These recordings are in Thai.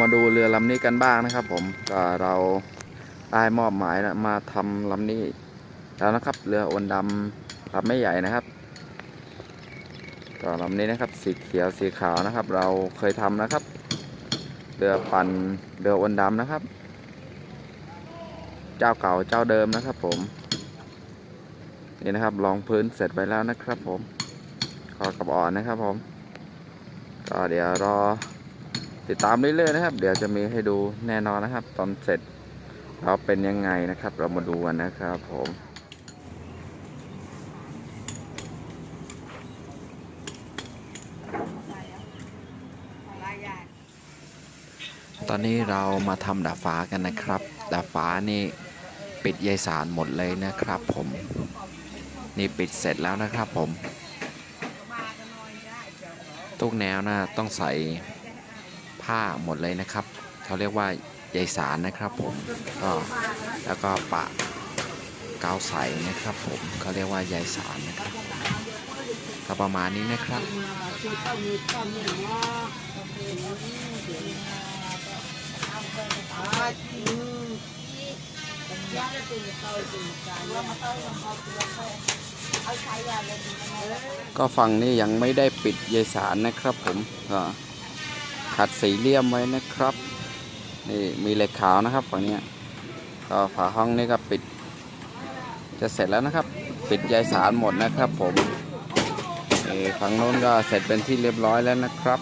มาดูเรือลำนี้กันบ้างนะครับ ผมก็เราได้มอบหมายนะมาทำลำนี้แล้วนะครับ เรืออวนดำลำไม่ใหญ่นะครับก็ลำนี้นะครับสีเขียวสีขาวนะครับ เราเคยทำนะครับ เรือปั่นเรืออวนดำนะครับ เจ้าเก่าเจ้าเดิมนะครับ ผมนี่นะครับรองพื้นเสร็จไปแล้วนะครับ ผมคอกับอ่อนนะครับ ผม ก็เดี๋ยวรอ ติดตามเรื่อยๆนะครับ เดี๋ยวจะมีให้ดูแน่นอนนะครับ ตอนเสร็จเราเป็นยังไงนะครับ เรามาดูกันนะครับ ผมตอนนี้เรามาทำดาฟ้ากันนะครับ ดาฟ้านี่ปิดใยสารหมดเลยนะครับผม นี่ปิดเสร็จแล้วนะครับผมทุกแนวนะต้องใส่ ผ้าหมดเลยนะครับเขาเรียกว่าใยสารนะครับผมก็แล้วก็ปะกาวใสนะครับ ผมเขาเรียกว่าใยสารนะครับก็ประมาณนี้นะครับก็ฝั่งนี้ยังไม่ได้ปิดเยสารนะครับผมก็ ขัดสีเลี่ยมไว้นะครับ นี่มีเหล็กขาวนะครับฝั่งนี้ก็ฝาห้องนี่ก็ปิด จะเสร็จแล้วนะครับ ปิดใยสารหมดนะครับผมฝั่งโน้นก็เสร็จเป็นที่เรียบร้อยแล้วนะครับ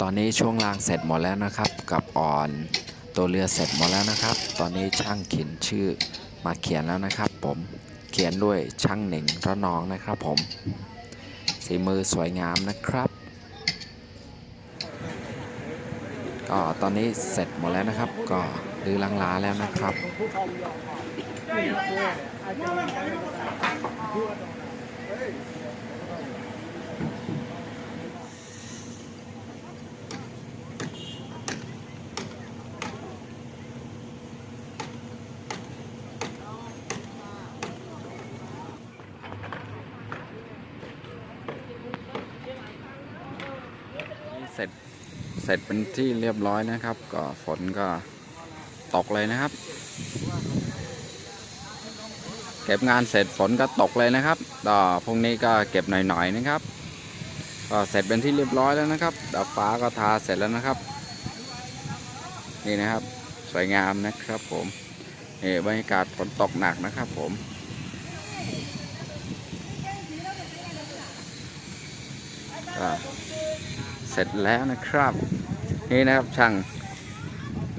ตอนนี้ช่วงล่างเสร็จหมดแล้วนะครับ กับอ่อนตัวเรือเสร็จหมดแล้วนะครับ ตอนนี้ช่างเขียนชื่อมาเขียนแล้วนะครับ ผมเขียนด้วยช่างหน่งระนองนะครับผมีมือสวยงามนะครับ ก็ตอนนี้เสร็จหมดแล้วนะครับ ก็ดื้อลังลาแล้วนะครับ เสร็จเสร็จเป็นที่เรียบร้อยนะครับ ก็ฝนก็ตกเลยนะครับ เก็บงานเสร็จฝนก็ตกเลยนะครับก็พรุ่งนี้ก็เก็บหน่อยๆนะครับ ก็เสร็จเป็นที่เรียบร้อยแล้วนะครับดาฟ้าก็ทาเสร็จแล้วนะครับ นี่นะครับ สวยงามนะครับผมนี่บรรยากาศฝนตกหนักนะครับผมก็ เสร็จแล้วนะครับ นี่นะครับช่าง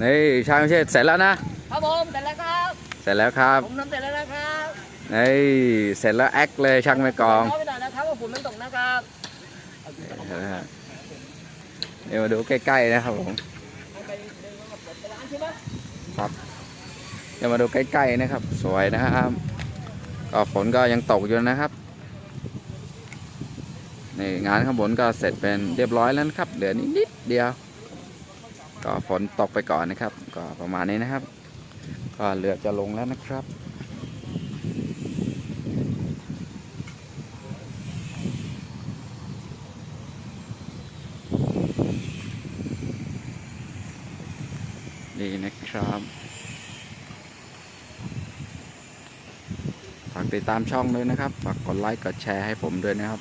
นี่ช่างไม่ใช่เสร็จแล้วนะครับผมเสร็จแล้วครับ เสร็จแล้วครับผมทำเสร็จแล้วนะครับนี่เสร็จแล้วแอคเลยช่างไม่กองเข้าไปหน่อยนะครับว่าฝุ่นมันตกนะครับนะฮะเดี๋ยวมาดูใกล้ๆนะครับผมไปเดินมากับร้านใช่ไหมครับเดี๋ยวมาดูใกล้ๆนะครับ สวยนะครับก็ฝนก็ยังตกอยู่นะครับ นี่งานข้างบนก็เสร็จเป็นเรียบร้อยแล้วนะครับ เหลือนิดนิดเดียว ก็ฝนตกไปก่อนนะครับ ก็ประมาณนี้นะครับ ก็เรือจะลงแล้วนะครับนี่นะครับฝากติดตามช่องด้วยนะครับ ฝากกดไลค์ กดแชร์ให้ผมด้วยนะครับ